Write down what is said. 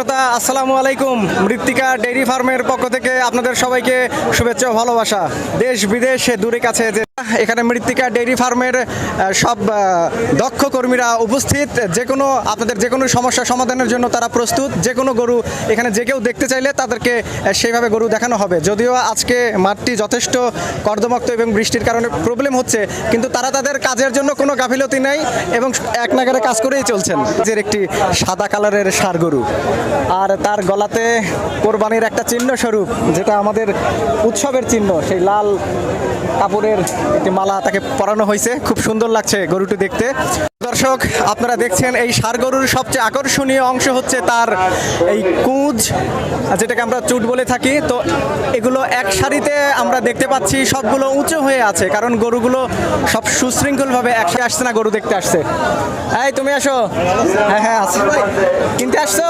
শ্রোতা, আসসালামু আলাইকুম। মৃত্তিকা ডেইরি ফার্মের পক্ষ থেকে আপনাদের সবাইকে শুভেচ্ছা ও ভালোবাসা। দেশ বিদেশ দূরে কাছে যে এখানে মৃত্তিকা ডেইরি ফার্মের সব দক্ষ কর্মীরা উপস্থিত। যে কোনো আপনাদের যে কোনো সমস্যা সমাধানের জন্য তারা প্রস্তুত। যে কোনো গরু এখানে যে কেউ দেখতে চাইলে তাদেরকে সেইভাবে গরু দেখানো হবে। যদিও আজকে মাঠটি যথেষ্ট কর্দমাক্ত এবং বৃষ্টির কারণে প্রবলেম হচ্ছে, কিন্তু তারা তাদের কাজের জন্য কোনো গাফিলতি নেই এবং এক নাগারে কাজ করেই চলছেন। যে একটি সাদা কালারের ষাঁড় গরু। আর তার গলাতে কোরবানির একটা চিহ্ন স্বরূপ, যেটা আমাদের উৎসবের চিহ্ন, সেই লাল কাপড়ের একটি মালা তাকে পরানো হয়েছে। খুব সুন্দর লাগছে গরুটি দেখতে। দর্শক, আপনারা দেখছেন এই গরুর সবচেয়ে আকর্ষণীয় অংশ হচ্ছে তার এই কুঁজ, যেটাকে আমরা চুট বলে থাকি। তো এগুলো এক সারিতে আমরা দেখতে পাচ্ছি, সবগুলো উঁচু হয়ে আছে, কারণ গরুগুলো সব সুশৃঙ্খলভাবে একসাথে আসছে না, গরু দেখতে আসছে। এই, তুমি আসো। হ্যাঁ হ্যাঁ আসো কিনতে আসছো?